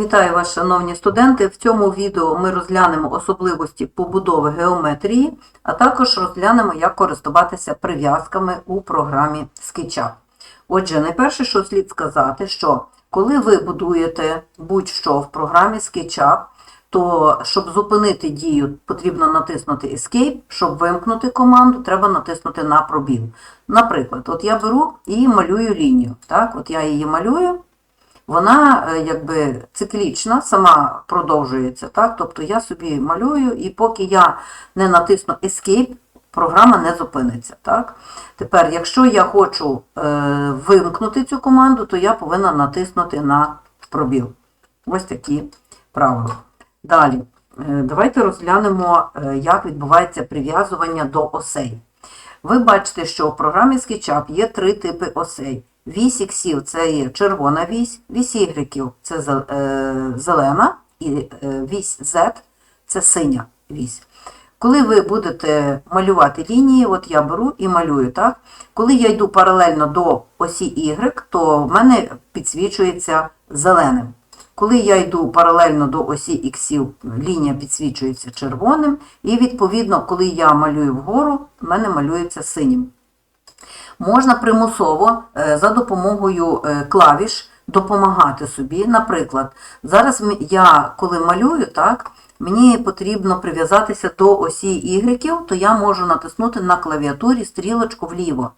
Вітаю вас, шановні студенти! В цьому відео ми розглянемо особливості побудови геометрії, а також розглянемо, як користуватися прив'язками у програмі SketchUp. Отже, найперше, що слід сказати, що коли ви будуєте будь-що в програмі SketchUp, то щоб зупинити дію, потрібно натиснути Escape, щоб вимкнути команду, треба натиснути на пробіл. Наприклад, от я беру і малюю лінію. Так? От я її малюю, вона е, якби циклічна, сама продовжується. Так? Тобто я собі малюю, і поки я не натисну Escape, програма не зупиниться. Так? Тепер, якщо я хочу е, вимкнути цю команду, то я повинна натиснути на пробіл. Ось такі правила. Далі, е, давайте розглянемо, е, як відбувається прив'язування до осей. Ви бачите, що в програмі SketchUp є три типи осей. Вісь іксів це є червона вісь, вісь ігреків це е, зелена, і е, вісь Z це синя вісь. Коли ви будете малювати лінії, от я беру і малюю, так? Коли я йду паралельно до осі Y, то в мене підсвічується зеленим. Коли я йду паралельно до осі іксів, лінія підсвічується червоним, і відповідно, коли я малюю вгору, в мене малюється синім. Можна примусово е, за допомогою е, клавіш допомагати собі. Наприклад, зараз я коли малюю, так, мені потрібно прив'язатися до осі Y, то я можу натиснути на клавіатурі стрілочку вліво.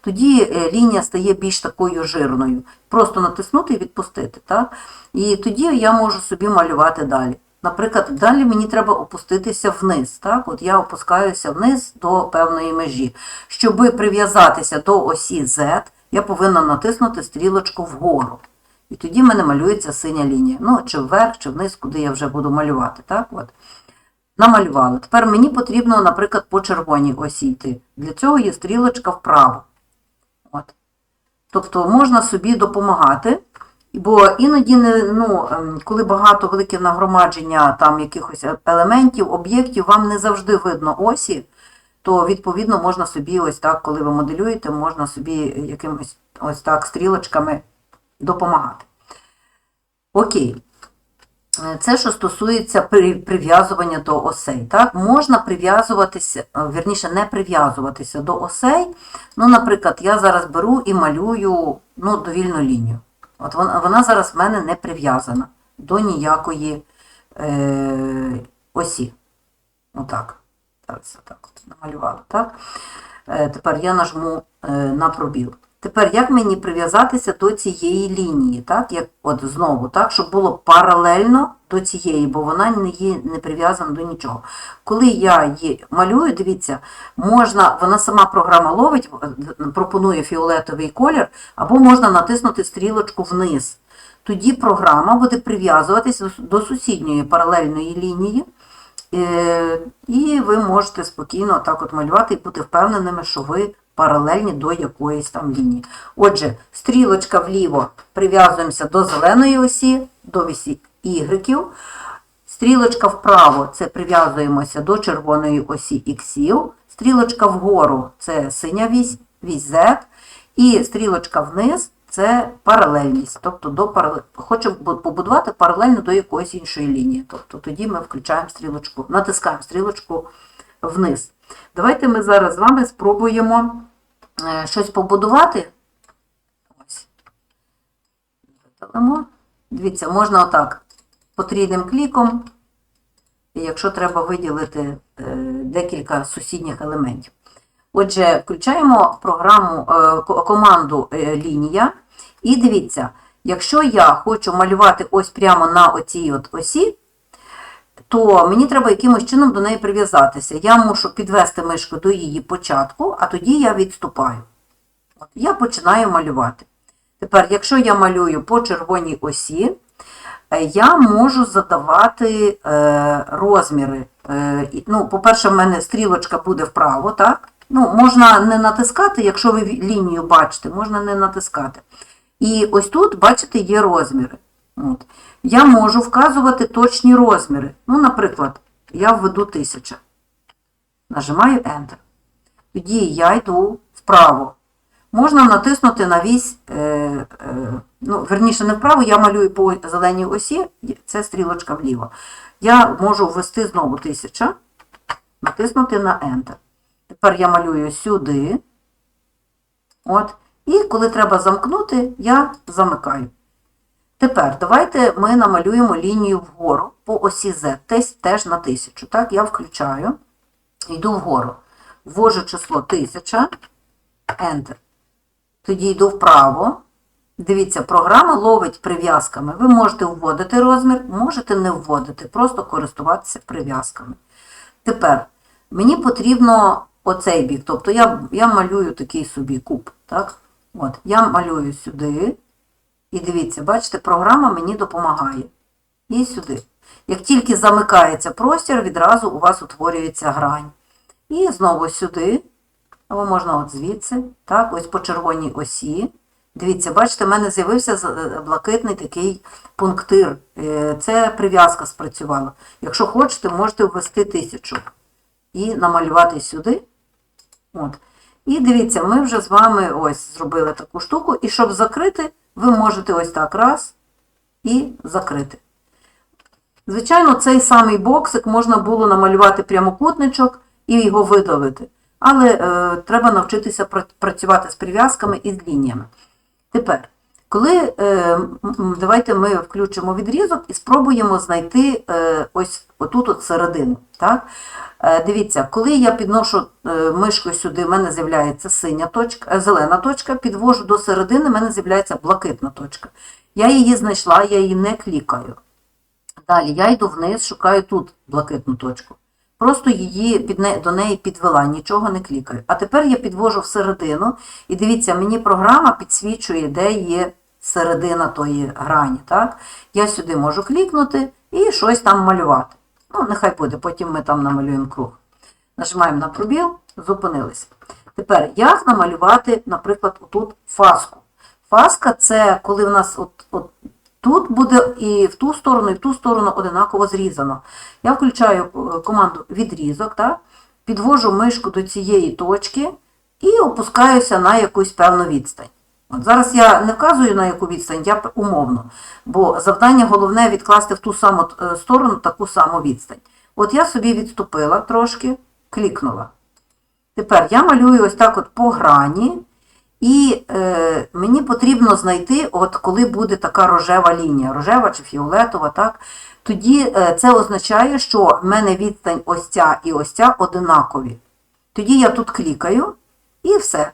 Тоді е, лінія стає більш такою жирною. Просто натиснути і відпустити. Так? І тоді я можу собі малювати далі. Наприклад, далі мені треба опуститися вниз. Так? От я опускаюся вниз до певної межі. Щоб прив'язатися до осі Z, я повинна натиснути стрілочку вгору. І тоді в мене малюється синя лінія. Ну, чи вверх, чи вниз, куди я вже буду малювати. Так? От. Намалювала. Тепер мені потрібно, наприклад, по червоній осі йти. Для цього є стрілочка вправо. От. Тобто можна собі допомагати, бо іноді, ну, ем, коли багато велике нагромадження там якихось елементів, об'єктів, вам не завжди видно осі, то відповідно можна собі ось так, коли ви моделюєте, можна собі якимось ось так стрілочками допомагати. Окей. Е, Це, що стосується прив'язування до осей. Так? Можна прив'язуватися, е, вірніше, не прив'язуватися до осей. Ну, наприклад, я зараз беру і малюю ну, довільну лінію. От вона, вона зараз в мене не прив'язана до ніякої е, осі. Отак. Зараз так от намалювала. Так? Е, тепер я нажму е, на пробіл. Тепер як мені прив'язатися до цієї лінії, так? Як, от знову, так, щоб було паралельно до цієї, бо вона не є не прив'язана до нічого. Коли я її малюю, дивіться, можна, вона сама програма ловить, е, пропонує фіолетовий колір, або можна натиснути стрілочку вниз. Тоді програма буде прив'язуватися до- сусідньої паралельної лінії. Е, І ви можете спокійно так от малювати і бути впевненими, що ви паралельні до якоїсь там лінії. Отже, стрілочка вліво прив'язуємося до зеленої осі, до вісі Y. Стрілочка вправо це прив'язуємося до червоної осі іксів. Стрілочка вгору це синя вісь, вісь Z. І стрілочка вниз це паралельність. Тобто до паралель... хочемо побудувати паралельно до якоїсь іншої лінії. Тобто тоді ми включаємо стрілочку, натискаємо стрілочку вниз. Давайте ми зараз з вами спробуємо е, щось побудувати. Дивіться, можна отак потрійним кліком, якщо треба виділити е, декілька сусідніх елементів. Отже, включаємо програму, е, команду лінія. І дивіться, якщо я хочу малювати ось прямо на оцій от осі, то мені треба якимось чином до неї прив'язатися. Я мушу підвести мишку до її початку, а тоді я відступаю. Я починаю малювати. Тепер, якщо я малюю по червоній осі, е, я можу задавати е, розміри. Е, ну, по-перше, в мене стрілочка буде вправо, так? Ну, можна не натискати, якщо ви лінію бачите, можна не натискати. І ось тут, бачите, є розміри. От. Я можу вказувати точні розміри. Ну, наприклад, я введу 1000. Нажимаю Enter. Тоді я йду вправо. можна натиснути на вісь, е, е, ну, верніше, не вправо, я малюю по зеленій осі, це стрілочка вліво. Я можу ввести знову 1000, натиснути на Enter. Тепер я малюю сюди. От. І коли треба замкнути, я замикаю. Тепер давайте ми намалюємо лінію вгору по осі Z, теж, на 1000. Так, я включаю, йду вгору. Ввожу число 1000, Enter. Тоді йду вправо. Дивіться, програма ловить прив'язками. Ви можете вводити розмір, можете не вводити, просто користуватися прив'язками. Тепер мені потрібно оцей бік. Тобто я, я малюю такий собі куб. Так? От, я малюю сюди. І дивіться, бачите, програма мені допомагає. І сюди. Як тільки замикається простір, відразу у вас утворюється грань. І знову сюди, або можна от звідси, так, ось по червоній осі. Дивіться, бачите, в мене з'явився е, блакитний такий пунктир. Е, Це прив'язка спрацювала. Якщо хочете, можете ввести тисячу і намалювати сюди. От. І дивіться, ми вже з вами ось зробили таку штуку. І щоб закрити, ви можете ось так раз і закрити. Звичайно, цей самий боксик можна було намалювати прямокутничок і його видавити. Але е, треба навчитися працювати з прив'язками і з лініями. Тепер, коли е, давайте ми включимо відрізок і спробуємо знайти е, ось отут от середину. Так? Е, дивіться, коли я підношу мишку сюди, в мене з'являється синя точка, зелена точка, підвожу до середини, в мене з'являється блакитна точка. Я її знайшла, я її не клікаю. Далі я йду вниз, шукаю тут блакитну точку. Просто її під не, до неї підвела, нічого не клікаю. А тепер я підвожу всередину, і дивіться, мені програма підсвічує, де є середина тої грані. Так? Я сюди можу клікнути і щось там малювати. Ну, нехай буде, потім ми там намалюємо круг. Нажимаємо на пробіл, зупинилися. Тепер, як намалювати, наприклад, отут фаску? Фаска це коли в нас от, от тут буде і в ту сторону, і в ту сторону одинаково зрізано. Я включаю е, команду відрізок, так? підвожу мишку до цієї точки і опускаюся на якусь певну відстань. От зараз я не вказую на яку відстань, я умовно, бо завдання головне відкласти в ту саму е, сторону таку саму відстань. От я собі відступила трошки, клікнула. Тепер я малюю ось так от по грані, і е, мені потрібно знайти, от коли буде така рожева лінія, рожева чи фіолетова, так? тоді е, це означає, що в мене відстань ось ця і ось ця одинакові. Тоді я тут клікаю і все,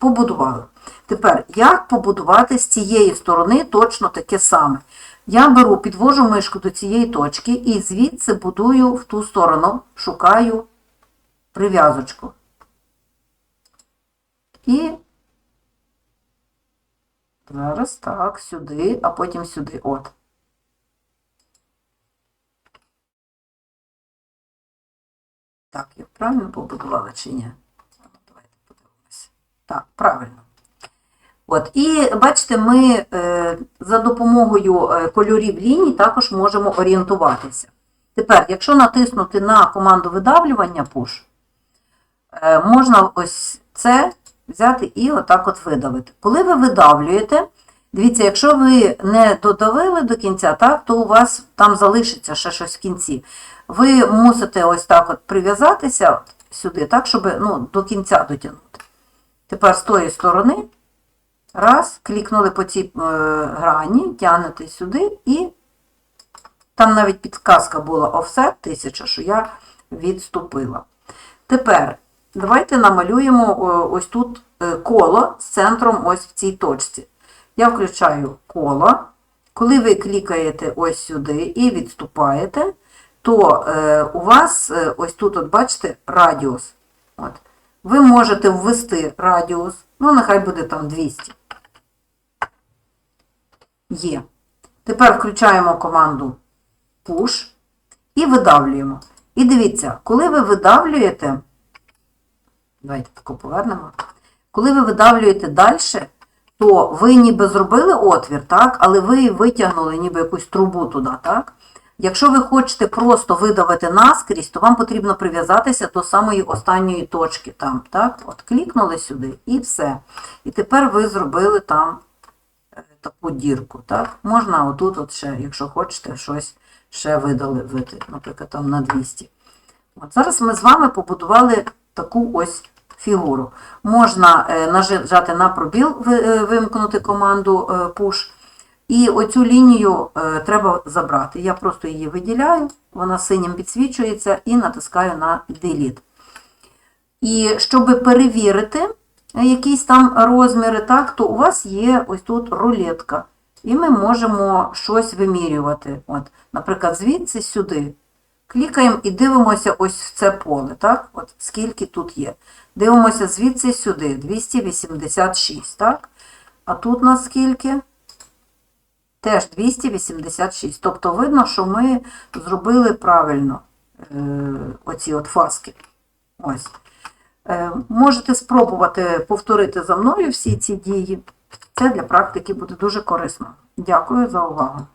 побудували. Тепер, як побудувати з цієї сторони точно таке саме? Я беру, підвожу мишку до цієї точки і звідси будую в ту сторону, шукаю прив'язочку. І зараз так, сюди, а потім сюди. От. Так, я правильно побудувала чи ні? Так, правильно. От, і бачите, ми е, за допомогою е, кольорів ліній також можемо орієнтуватися. Тепер, якщо натиснути на команду видавлювання push, е, можна ось це взяти і отак от видавити. Коли ви видавлюєте, дивіться, якщо ви не додавили до кінця, так, то у вас там залишиться ще щось в кінці. Ви мусите ось так от прив'язатися сюди, так, щоб ну, до кінця дотягнути. Тепер з тої сторони, раз, клікнули по цій е, грані, тягнете сюди і там навіть підказка була offset 1000, що я відступила. Тепер давайте намалюємо о, ось тут е, коло з центром ось в цій точці. Я включаю коло. Коли ви клікаєте ось сюди і відступаєте, то е, у вас е, ось тут, от бачите, радіус. От. Ви можете ввести радіус, ну нехай буде там 200. Є. Тепер включаємо команду push і видавлюємо. І дивіться, коли ви видавлюєте, давайте тако повернемо. Коли ви видавлюєте далі, то ви ніби зробили отвір, так? але ви витягнули ніби якусь трубу туди, так? Якщо ви хочете просто видавити наскрізь, то вам потрібно прив'язатися до самої останньої точки там, так? От клікнули сюди і все. І тепер ви зробили там е, таку дірку, так? Можна отут, от ще, якщо хочете, щось ще видалити, наприклад, там на 200. От зараз ми з вами побудували таку ось фігуру. Можна е, нажати на пробіл, е, вимкнути команду push, і оцю лінію е, треба забрати. Я просто її виділяю, вона синім підсвічується і натискаю на Delete. І щоб перевірити якісь там розміри, так, то у вас є ось тут рулетка. І ми можемо щось вимірювати. От, наприклад, звідси сюди. Клікаємо і дивимося ось в це поле, так? От скільки тут є. Дивимося звідси сюди, 286, так? А тут на скільки? Теж 286. Тобто видно, що ми зробили правильно е, оці от фаски. Ось. Е, можете спробувати повторити за мною всі ці дії. Це для практики буде дуже корисно. Дякую за увагу.